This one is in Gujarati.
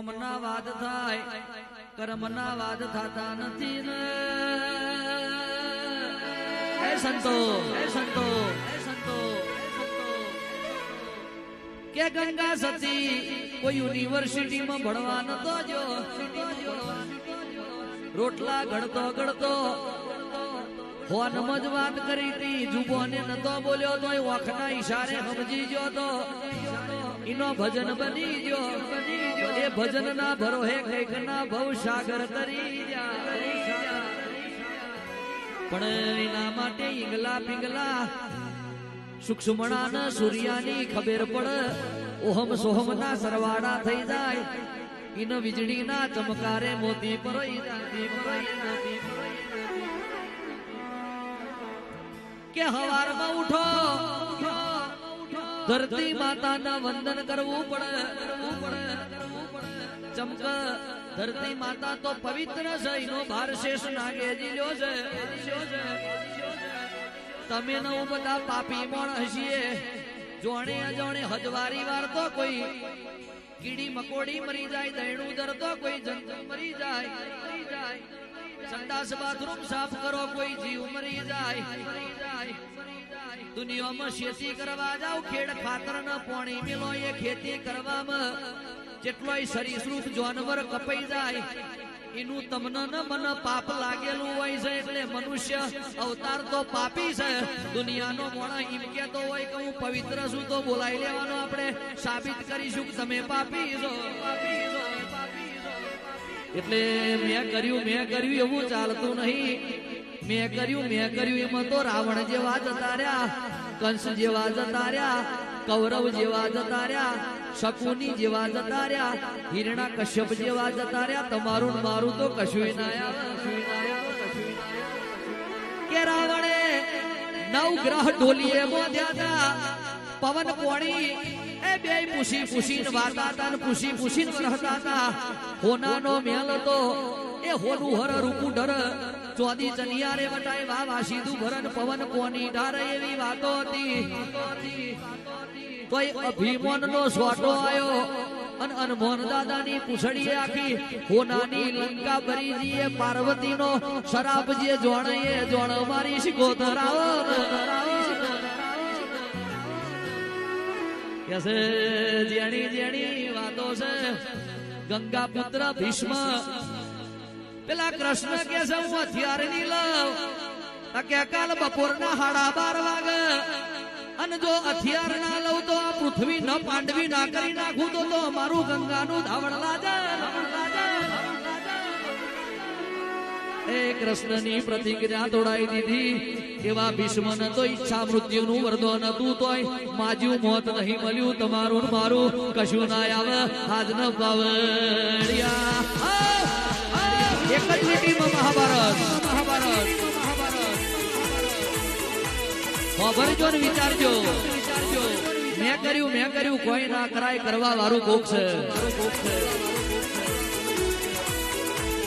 કોમના વાદ થાય, કર્મના વાદ થતા નથી ને. હે સંતો હે સંતો કે ગંગા સતી કોઈ યુનિવર્સિટીમાં ભણવા નતો જો રોટલા ઘડતો ઘડતો હોનમાં જ વાત કરી હતી. જુબોને નતો બોલ્યો તો ઓખના ઈશારે સમજી ગયો તો. ઈનો ભજન બની જો એ ભજન ના ભરોહે કંઈક ના ભવ સાગર તરી પણ એના માટે ઈંગલા પિંગલા સૂક્ષ્મણા ન સૂર્યાની ખબર પડ, ઓહમ સોહમ ના સરવાડા થઈ જાય ઇન વીજળી ના ચમકારે મોતી પરોઈ. કે હવારમાં ઉઠો ધરતી માતાના વંદન કરવું પડે ચમક, ધરતી માતા તો પવિત્ર છે, એનો ભાર શેષ નાગેજી લ્યો છે. તમે ન બધા પાપી પણ હસીએ જોણે અજાણે હજવારી વાર તો કોઈ કીડી મકોડી મરી જાય, દૈણું દર તો કોઈ જંતુ મરી જાય. મરી જાય સંડાસ બાથરૂમ સાફ કરો, કોઈ જીવ મરી જાય મરી જાય. દુનિયામાં શેતી કરવા જાવ, ખેડ ખાતર ન પોણી મેલો, એ ખેતી કરવામાં જેટલોય સરીસૃપ જાનવર કપાઈ જાય, એનું તમને ન મન પાપ લાગેલું હોય છે, એટલે મનુષ્ય અવતાર તો પાપી છે. દુનિયાનો મોણા એમ કેતો હોય કે હું પવિત્ર છું, તો બોલાવી લેવાનો આપણે સાબિત કરીશું કે તમે પાપી છો પાપી છો. એટલે મેં કર્યું મેં કર્યું, એવું ચાલતું નહીં. મેં કર્યું મેં કર્યું, એમાં તો રાવણ જેવા જતા રહ્યા, કંસ જેવા જતા રહ્યા, કૌરવ જેવા જતા રહ્યા, શકુની જેવા જતા રહ્યા, હિરણા કશ્યપ જેવા જતા રહ્યા, તમારું મારું તો કશું ના. કે રાવણે નવ ગ્રહ ડોલીએ બોધ્યા હતા, પવન પોણી, એ બે પૂછી પૂછીને વાતા હતા પૂછી પૂછીને રહતા હતા હોનાનો મેલ હતો, એ હોનું હર રૂપું ડર ચોદી ચનિયારે વટાય વા વાસીદું ભરન પવન કોની ઢારે એવી વાતો હતી? કોઈ અભિમાન નો સોટો આવ્યો અને અનમોહન દાદાની પૂછડી આખી હોનાની લંકા ભરીજીએ પાર્વતીનો શરાબ જે જોણે જોણ મારી શીખો ધરાવો કેસે જેણી જેણી વાતો છે ગંગા પુત્ર ભીષ્મ પેલા કૃષ્ણ કે છે હું હથિયારની લઉં કે કાલ બપોરના હાડા બાર વાગે અને જો હથિયાર ના લઉં તો આ પૃથ્વી ન પાંડવી ના કરી નાખું તો તો મારું ગંગાનું ધાવણ લાજે. એ કૃષ્ણની પ્રતિક્રિયા તોડાઈ દીધી એવા ભીષ્મને તો ઈચ્છા મૃત્યુનું વરદાન હતું તોય માજ્યું મોત નહીં મળ્યું, તમારું મારું કશું ના આવે આજ ન પાવડિયા. એક જ લીટીમાં મહાભારત. મહાભારત. મહાભારત. વિચારજો વિચારજો મેં કર્યું મેં કર્યું, કોઈ ના કરાય કરવા વાળું કોક છે.